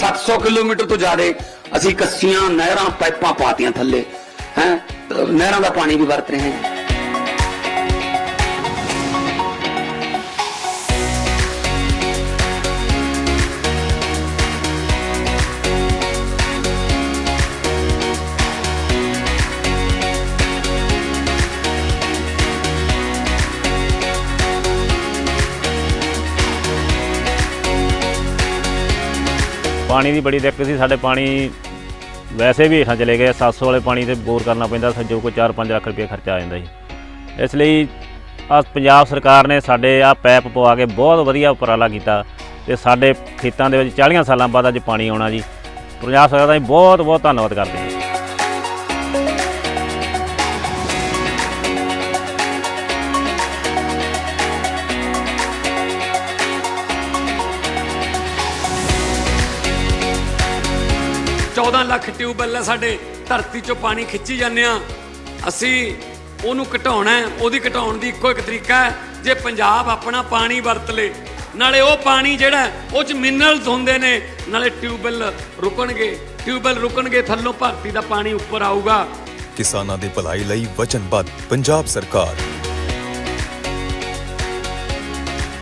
700 kilometre ਤੋਂ ਜ਼ਿਆਦਾ ਅਸੀਂ ਕੱਸੀਆਂ, ਨਹਿਰਾਂ, ਪਾਈਪਾਂ ਪਾਤੀਆਂ ਥੱਲੇ। ਹੈ? ਨਹਿਰਾਂ ਦਾ ਪਾਣੀ ਵੀ ਵਰਤ ਰਹੇ ਹਾਂ। ਪਾਣੀ ਦੀ ਬੜੀ ਦਿੱਕਤ ਸੀ, ਸਾਡੇ ਪਾਣੀ ਵੈਸੇ ਵੀ ਹੇਠਾਂ ਚਲੇ ਗਏ 700 ਵਾਲੇ ਪਾਣੀ ਤੇ ਬੋਰ ਕਰਨਾ ਪੈਂਦਾ ਸੀ, ਜੋ ਕੋਈ 4-5 ਲੱਖ ਰੁਪਏ ਖਰਚਾ ਆ ਜਾਂਦਾ ਸੀ। ਇਸ ਲਈ ਆ ਪੰਜਾਬ ਸਰਕਾਰ ਨੇ ਸਾਡੇ ਆ ਪੈਪ ਪਵਾ ਕੇ ਬਹੁਤ ਵਧੀਆ ਉਪਰਾਲਾ ਕੀਤਾ ਤੇ ਸਾਡੇ ਖੇਤਾਂ ਦੇ ਵਿੱਚ 40 ਸਾਲਾਂ ਬਾਅਦ ਅੱਜ ਪਾਣੀ ਆਉਣਾ ਜੀ। ਪੰਜਾਬ ਸਰਕਾਰ ਦਾ ਬਹੁਤ ਬਹੁਤ ਧੰਨਵਾਦ ਕਰਦੇ ਹਾਂ। ਚੌਦਾਂ ਲੱਖ ਟਿਊਬਵੈੱਲ ਹੈ ਸਾਡੇ, ਧਰਤੀ ਚੋਂ ਪਾਣੀ ਖਿੱਚੀ ਜਾਂਦੇ ਆ ਅਸੀਂ ਉਹਨੂੰ ਘਟਾਉਣਾ ਹੈ, ਉਹਦੀ ਘਟਾਉਣ ਦੀ ਇੱਕੋ ਇੱਕ ਤਰੀਕਾ ਹੈ, ਜੇ ਪੰਜਾਬ ਆਪਣਾ ਪਾਣੀ ਵਰਤ ਲੇ, ਨਾਲੇ ਉਹ ਪਾਣੀ ਜਿਹੜਾ ਉਹ ਚ ਮਿਨਰਲਸ ਹੁੰਦੇ ਨੇ, ਨਾਲੇ ਟਿਊਬਵੈੱਲ ਰੁਕਣਗੇ ਟਿਊਬਵੈੱਲ ਰੁਕਣਗੇ, ਥੱਲੋਂ ਭਰਤੀ ਦਾ ਪਾਣੀ ਉੱਪਰ ਆਊਗਾ। ਕਿਸਾਨਾਂ ਦੀ ਭਲਾਈ ਲਈ ਵਚਨਬੱਧ ਪੰਜਾਬ ਸਰਕਾਰ।